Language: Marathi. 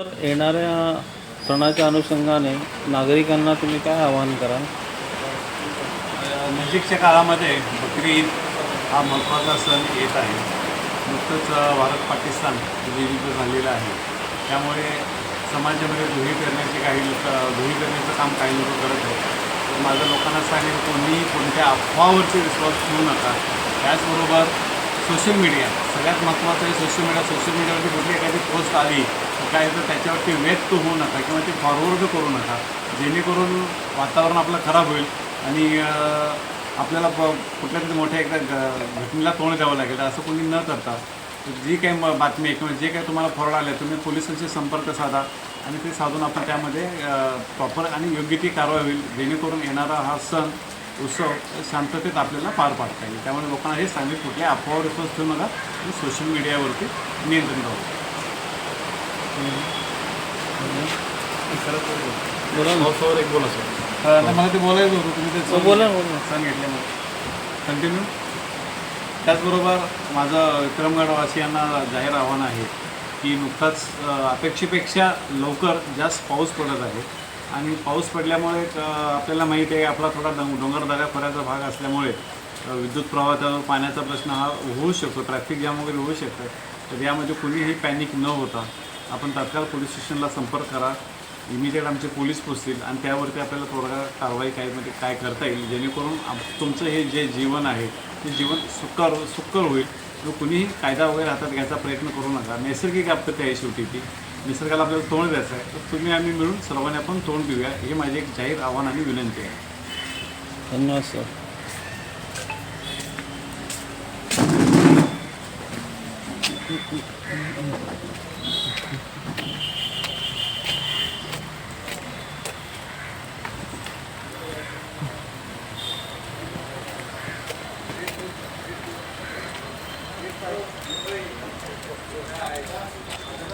तर येणाऱ्या सणाच्या अनुषंगाने नागरिकांना तुम्ही काय आवाहन कराल? नजीकच्या काळामध्ये बकरी ईद हा महत्त्वाचा सण येत आहे. नुकतंच भारत पाकिस्तान युद्ध झालेलं आहे. त्यामुळे समाजामध्ये दुही करण्याचे काही लोक दुही करण्याचं काम काही लोक करत आहेत. तर माझं लोकांना सांगेल कोणीही कोणत्या अफवावरती विश्वास ठेवू नका. त्याचबरोबर सोशल मीडिया सगळ्यात महत्त्वाचं आहे सोशल मीडिया. सोशल मीडियावरती कुठली एखादी पोस्ट आली काय तर त्याच्यावरती व्यक्त होऊ नका किंवा ते फॉरवर्ड करू नका. जेणेकरून वातावरण आपलं खराब होईल आणि आपल्याला प कुठल्या तरी मोठ्या एकदा घटनेला तोंड द्यावं लागेल असं कोणी न करता. जी काही म- बातमी आहे किंवा जे काही तुम्हाला फॉरवर्ड आले तुम्ही पोलिसांशी संपर्क साधा आणि ते साधून आपण त्यामध्ये प्रॉपर आणि योग्य ती कारवाई होईल जेणेकरून येणारा हा सण उत्सव शांततेत आपल्याला पार पाडता येईल. त्यामुळे लोकांना हे सांगितलं कुठल्या अफवावर विश्वास ठेवू नका आणि सोशल मीडियावरती नियंत्रण राहू बोला ना. समोर एक बोला सर. मला ते बोलायचं होतं तुम्ही ते हो, बोला ना, बोला ना. मग. कंटिन्यू त्याचबरोबर माझं विक्रमगडवासियांना जाहीर आव्हान आहे की नुकताच अ, अपेक्षेपेक्षा लवकर जास्त पाऊस पडत आहे. आणि पाऊस पडल्यामुळे अ, आपल्याला माहिती आहे आपला थोडा डोंग डोंगरदऱ्या खोऱ्याचा भाग असल्यामुळे अ, विद्युत प्रवाहाचा पाण्याचा प्रश्न हा होऊ शकतो ट्रॅफिक जाम वगैरे होऊ शकतं तर यामध्ये कुणीही पॅनिक न होता आपण तात्काळ पोलीस स्टेशनला संपर्क करा. इमिजिएट आमचे पोलीस पोचतील आणि त्यावरती आपल्याला थोडा कारवाई काय म्हणजे काय करता येईल जेणेकरून तुमचं हे जे जीवन आहे ते जीवन सुकर सुकर होईल. तो कुणीही कायदा वगैरे हातात घ्यायचा प्रयत्न करू नका. नैसर्गिक आपत्ती आहे शेवटी ती. निसर्गाला आपल्याला तोंड द्यायचं आहे. तर तुम्ही आम्ही मिळून सर्वांनी आपण तोंड देऊया. हे माझी एक जाहीर आव्हान आणि विनंती आहे. धन्यवाद सर. Thank you.